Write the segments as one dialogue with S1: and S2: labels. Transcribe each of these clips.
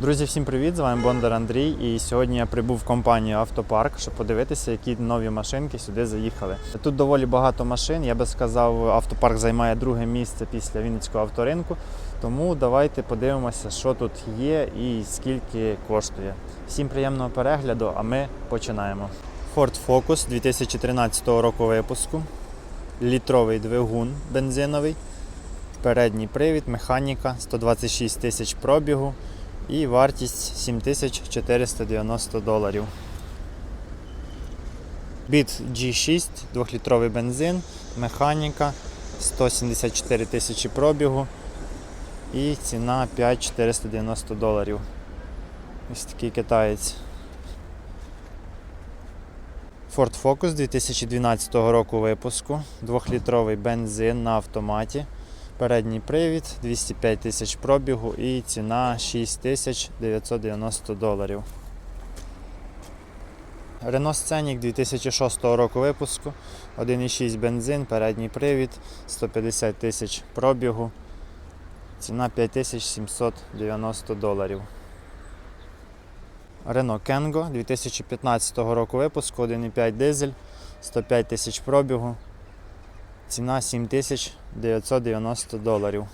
S1: Друзі, всім привіт! З вами Бондар Андрій. І сьогодні я прибув в компанію Автопарк, щоб подивитися, які нові машинки сюди заїхали. Тут доволі багато машин. Я би сказав, автопарк займає друге місце після Вінницького авторинку. Тому давайте подивимося, що тут є і скільки коштує. Всім приємного перегляду, а ми починаємо. Ford Focus 2013 року випуску. Літровий двигун бензиновий. Передній привід, механіка, 126 тисяч пробігу і вартість 7490 доларів. Біт G6, 2-літровий бензин, механіка, 174 тисячі пробігу і ціна 5490 доларів. Ось такий китаєць. Ford Focus 2012 року випуску, 2-літровий бензин на автоматі. Передній привід 205 тисяч пробігу і ціна 6990 доларів. Renault Scenic 2006 року випуску, 1,6 бензин, передній привід, 150 тисяч пробігу, ціна 5790 доларів. Renault Kengo 2015 року випуску, 1,5 дизель, 105 тисяч пробігу, ціна 7990 доларів.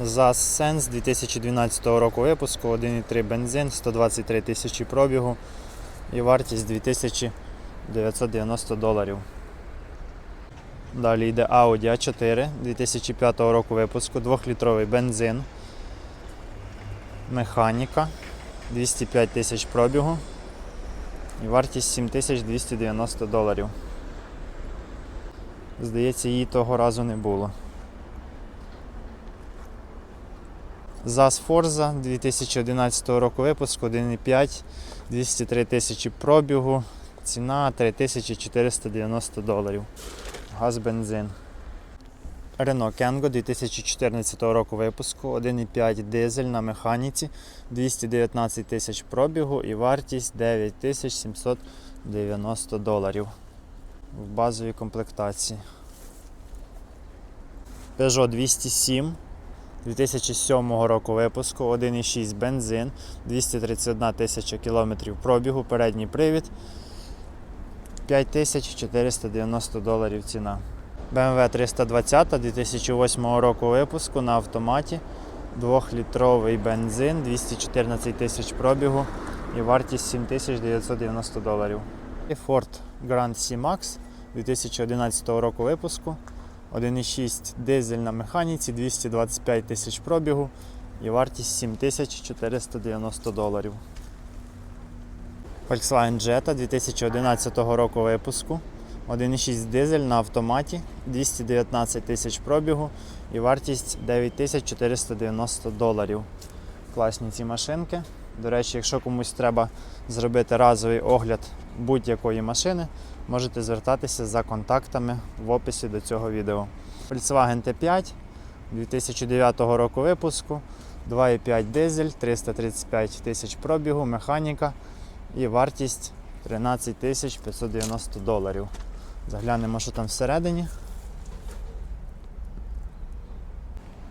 S1: ЗАЗ Сенс 2012 року випуску, 1,3 бензин, 123 тисячі пробігу і вартість 2990 доларів. Далі йде Audi A4 2005 року випуску, 2-літровий бензин, механіка, 205 тисяч пробігу і вартість 7290 доларів. Здається, її того разу не було. ЗАЗ Forza 2011 року випуску 1,5, 203 тисячі пробігу, ціна 3490 доларів. Газ бензин. Renault Kangoo 2014 року випуску, 1,5 дизель на механіці, 219 тисяч пробігу і вартість 9790 доларів в базовій комплектації. Peugeot 207 2007 року випуску, 1,6 бензин, 231 тисяча кілометрів пробігу, передній привід, 5490 доларів ціна. BMW 320 2008 року випуску на автоматі, 2-літровий бензин, 214 тисяч пробігу і вартість 7990 доларів. І Ford Grand C-Max 2011 року випуску, 1,6 дизель на механіці, 225 тисяч пробігу і вартість 7490 доларів. Volkswagen Jetta 2011 року випуску. 1,6 дизель на автоматі, 219 тисяч пробігу і вартість 9490 доларів. Класні ці машинки. До речі, якщо комусь треба зробити разовий огляд будь-якої машини, можете звертатися за контактами в описі до цього відео. Volkswagen T5 2009 року випуску, 2,5 дизель, 335 тисяч пробігу, механіка і вартість 13 590 доларів. Заглянемо, що там всередині.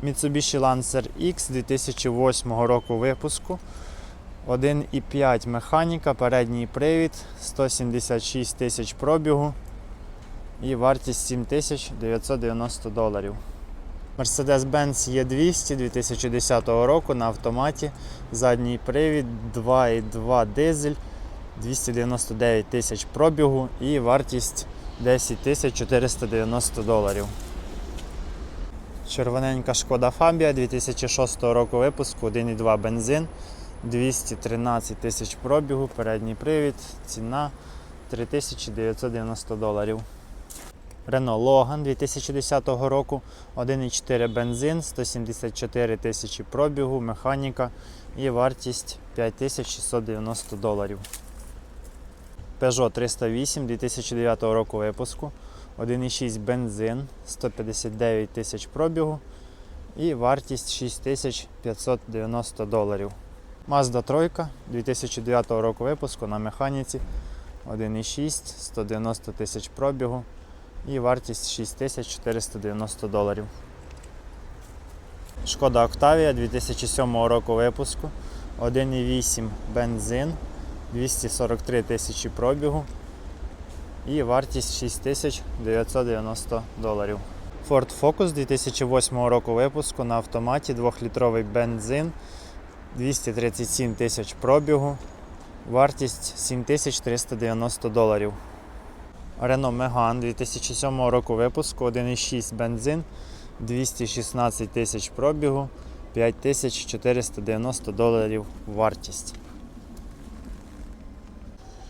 S1: Mitsubishi Lancer X 2008 року випуску. 1,5 механіка, передній привід, 176 тисяч пробігу і вартість 7990 доларів. Mercedes-Benz E200 2010 року на автоматі, задній привід, 2,2 дизель, 299 тисяч пробігу і вартість 10 тисяч 490 доларів. Червоненька шкода Фабія 2006 року випуску, 1,2 бензин, 213 тисяч пробігу, передній привід, ціна 3990 доларів. Renault Logan 2010 року, 1,4 бензин, 174 тисячі пробігу, механіка і вартість 5690 доларів. Peugeot 308 2009 року випуску, 1,6 бензин, 159 тисяч пробігу і вартість 6590 доларів. Mazda 3 2009 року випуску на механіці 1,6, 190 тисяч пробігу і вартість 6490 доларів. Шкода Octavia 2007 року випуску. 1,8 бензин, 243 тисячі пробігу і вартість 6990 доларів. Ford Focus 2008 року випуску на автоматі 2-літровий бензин, 237 тисяч пробігу, вартість 7390 доларів. Renault Megane 2007 року випуску 1,6 бензин, 216 тисяч пробігу, 5490 доларів вартість.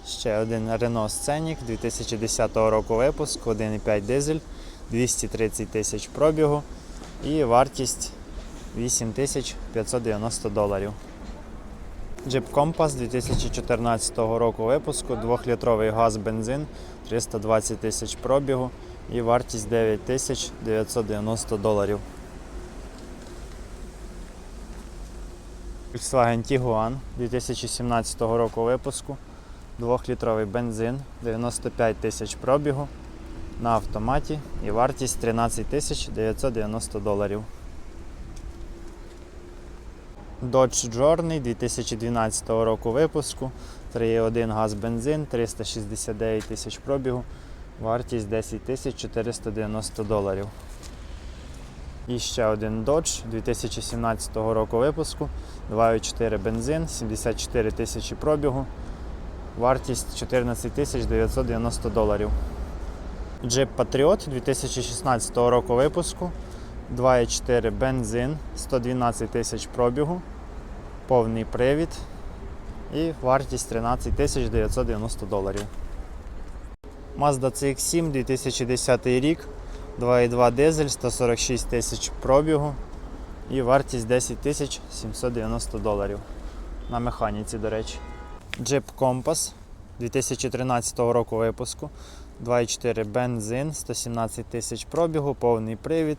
S1: Ще один Renault Scenic 2010 року випуску, 1,5 дизель, 230 тисяч пробігу і вартість 8590 доларів. Jeep Compass 2014 року випуску, 2-літровий газ бензин, 320 тисяч пробігу і вартість 9990 доларів. Volkswagen Tiguan 2017 року випуску, 2-літровий бензин, 95 тисяч пробігу на автоматі і вартість 13 тисяч 990 доларів. Dodge Journey 2012 року випуску, 3,1 газ бензин, 369 тисяч пробігу, вартість 10 тисяч 490 доларів. І ще один Dodge 2017 року випуску, 2,4 бензин, 74 тисячі пробігу, вартість 14 тисяч 990 доларів. Jeep Patriot 2016 року випуску, 2,4 бензин, 112 тисяч пробігу, повний привід і вартість 13 тисяч 990 доларів. Mazda CX-7 2010 рік, 2,2 дизель, 146 тисяч пробігу і вартість 10 тисяч 790 доларів. На механіці, до речі. Jeep Compass 2013 року випуску. 2,4 бензин, 117 тисяч пробігу, повний привід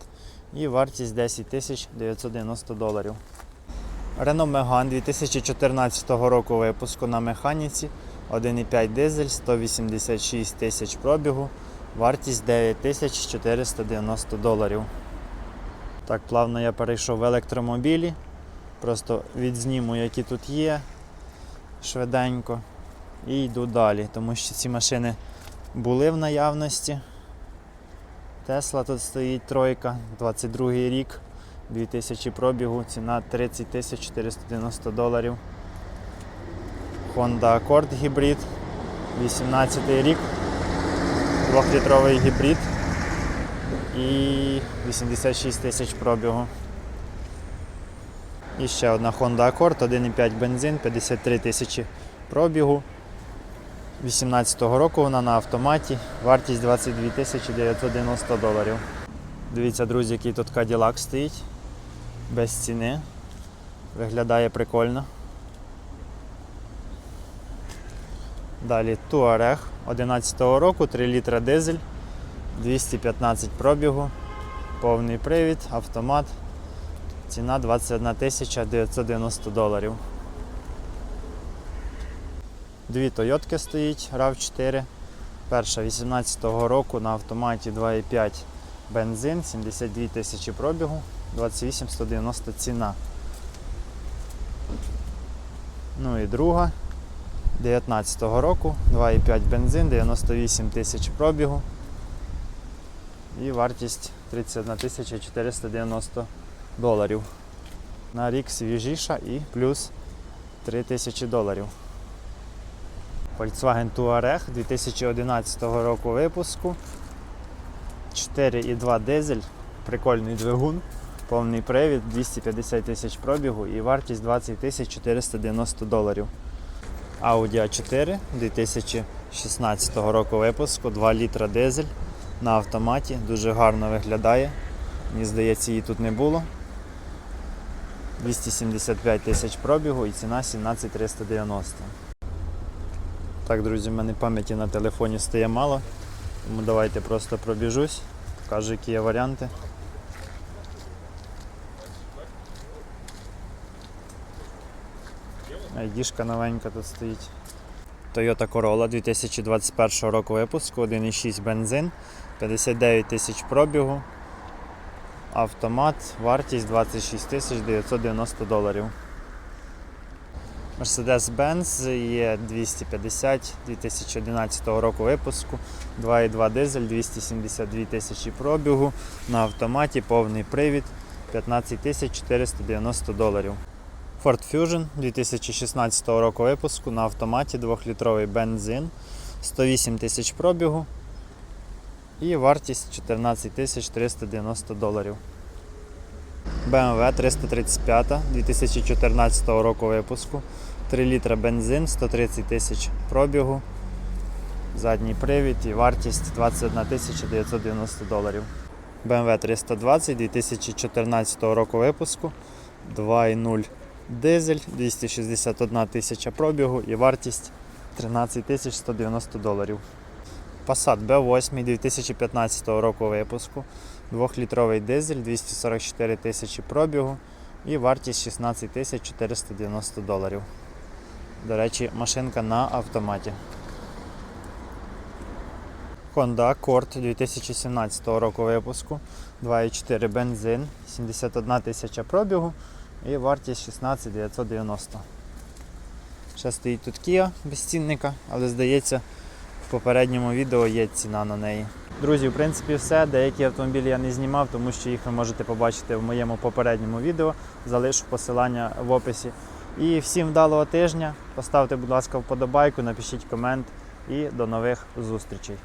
S1: і вартість 10 тисяч 990 доларів. Renault Megane 2014 року випуску на механіці 1,5 дизель, 186 тисяч пробігу, вартість 9 тисяч 490 доларів. Так, плавно я перейшов в електромобілі. Просто відзніму, які тут є швиденько. І йду далі, тому що ці машини були в наявності. Тесла тут стоїть тройка, 22 рік, 2000 пробігу, ціна 30 тисяч 490 доларів. Honda Accord гібрид, 18 рік, 2-літровий гібрид і 86 тисяч пробігу. І ще одна Honda Accord, 1,5 бензин, 53 тисячі пробігу. 18-го року вона на автоматі, вартість 22 тисячі 990 доларів. Дивіться, друзі, який тут Cadillac стоїть. Без ціни. Виглядає прикольно. Далі Touareg 11-го року, 3 літра дизель, 215 пробігу, повний привід, автомат. Ціна 21 тисяча 990 доларів. Дві Тойотки стоїть RAV4. Перша 18-го року на автоматі 2,5 бензин, 72 тисячі пробігу, 28 190 ціна. Ну і друга 19-го року, 2,5 бензин, 98 тисяч пробігу. І вартість 31 490 доларів. На рік свіжіша і плюс 3 тисячі доларів. Volkswagen Touareg 2011 року випуску. 4,2 дизель, прикольний двигун, повний привід, 250 тисяч пробігу і вартість 20 тисяч 490 доларів. Audi A4 2016 року випуску, 2 літра дизель на автоматі, дуже гарно виглядає. Мені здається, її тут не було. 275 тисяч пробігу і ціна 17390. Так, друзі, в мене пам'яті на телефоні стає мало, тому давайте просто пробіжусь, покажу, які є варіанти. Айдішка новенька тут стоїть. Toyota Corolla 2021 року випуску, 1,6 бензин, 59 тисяч пробігу. Автомат, вартість 26 990 доларів. Mercedes-Benz є 250 2011 року випуску, 2,2 дизель, 272 тисячі пробігу, на автоматі повний привід 15 490 доларів. Ford Fusion 2016 року випуску на автоматі 2-літровий бензин, 108 тисяч пробігу і вартість 14 390 доларів. BMW 335 2014 року випуску. 3 літра бензин, 130 тисяч пробігу, задній привід і вартість 21 990 доларів. BMW 320 2014 року випуску. 2,0 дизель, 261 тисяча пробігу і вартість 13 190 доларів. Passat B8 2015 року випуску. 2-літровий дизель, 244 тисячі пробігу і вартість 16 тисяч 490 доларів. До речі, машинка на автоматі. Honda Accord 2017 року випуску. 2,4 бензин, 71 тисяча пробігу і вартість 16 990. Ще стоїть тут Kia без цінника, але здається, попередньому відео є ціна на неї. Друзі, в принципі, все. Деякі автомобілі я не знімав, тому що їх ви можете побачити в моєму попередньому відео. Залишу посилання в описі. І всім вдалого тижня. Поставте, будь ласка, вподобайку, напишіть комент і до нових зустрічей.